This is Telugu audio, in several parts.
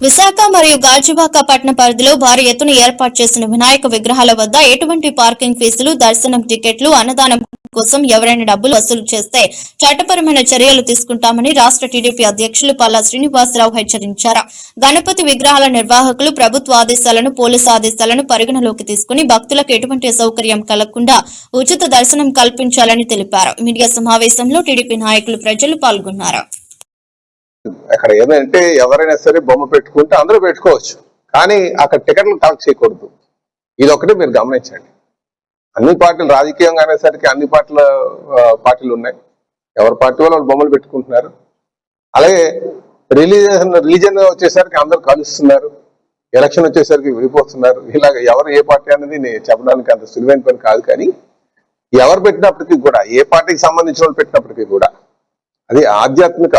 విశాఖ మరియు గాజువాక పట్టణ పరిధిలో భారీ ఎత్తున ఏర్పాటు చేసిన వినాయక విగ్రహాల వద్ద ఎటువంటి పార్కింగ్ ఫీజులు దర్శనం టికెట్లు అన్నదానం కోసం ఎవరైనా డబ్బులు వసూలు చేస్తే చట్టపరమైన చర్యలు తీసుకుంటామని రాష్ట్ర టీడీపీ అధ్యక్షులు పల్లా శ్రీనివాసరావు హెచ్చరించారు. గణపతి విగ్రహాల నిర్వాహకులు ప్రభుత్వ ఆదేశాలను పోలీసు ఆదేశాలను పరిగణలోకి తీసుకుని భక్తులకు ఎటువంటి సౌకర్యం కలగకుండా ఉచిత దర్శనం కల్పించాలని తెలిపారు. మీడియా సమావేశంలో టీడీపీ నాయకులు ప్రజలు పాల్గొన్నారు. అక్కడ ఏదంటే ఎవరైనా సరే బొమ్మ పెట్టుకుంటే అందరూ పెట్టుకోవచ్చు. కానీ అక్కడ టికెట్లు కలెక్ట్ చేయకూడదు. ఇది ఒకటి మీరు గమనించండి. అన్ని పార్టీలు రాజకీయంగా అనేసరికి అన్ని పార్టీల పార్టీలు ఉన్నాయి. ఎవరి పార్టీ వాళ్ళు బొమ్మలు పెట్టుకుంటున్నారు. అలాగే రిలీజన్ రిలీజన్ వచ్చేసరికి అందరూ కలుస్తున్నారు. ఎలక్షన్ వచ్చేసరికి విడిపోతున్నారు. ఇలాగ ఎవరు ఏ పార్టీ అనేది నేను చెప్పడానికి అంత సులువైన పని కాదు కానీ ఎవరు పెట్టినప్పటికీ కూడా ఏ పార్టీకి సంబంధించిన వాళ్ళు పెట్టినప్పటికీ కూడా అది ఆధ్యాత్మిక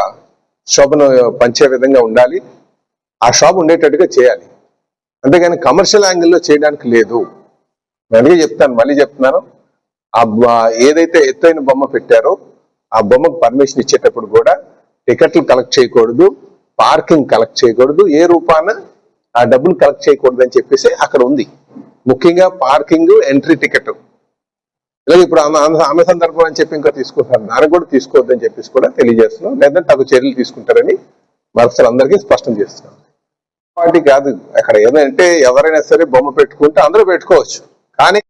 శోభను పంచే విధంగా ఉండాలి. ఆ షాప్ ఉండేటట్టుగా చేయాలి. అంతేగాని కమర్షియల్ యాంగిల్లో చేయడానికి లేదు. నేను చెప్తాను మళ్ళీ చెప్తున్నాను. ఆ ఏదైతే ఎత్తైన బొమ్మ పెట్టారో ఆ బొమ్మకు పర్మిషన్ ఇచ్చేటప్పుడు కూడా టికెట్లు కలెక్ట్ చేయకూడదు పార్కింగ్ కలెక్ట్ చేయకూడదు ఏ రూపాన ఆ డబ్బులు కలెక్ట్ చేయకూడదు అని చెప్పేసి అక్కడ ఉంది. ముఖ్యంగా పార్కింగ్ ఎంట్రీ టికెట్ లేదు ఇప్పుడు ఆమె ఆమె- సందర్భం అని చెప్పి ఇంకా తీసుకుంటారు. దానికి కూడా తీసుకోవద్దని చెప్పేసి కూడా తెలియజేస్తున్నాం. లేదంటే తగు చర్యలు తీసుకుంటారని మరొకసారి స్పష్టం చేస్తున్నాం. పార్టీ కాదు. అక్కడ ఏదంటే ఎవరైనా సరే బొమ్మ పెట్టుకుంటే అందరూ పెట్టుకోవచ్చు. కానీ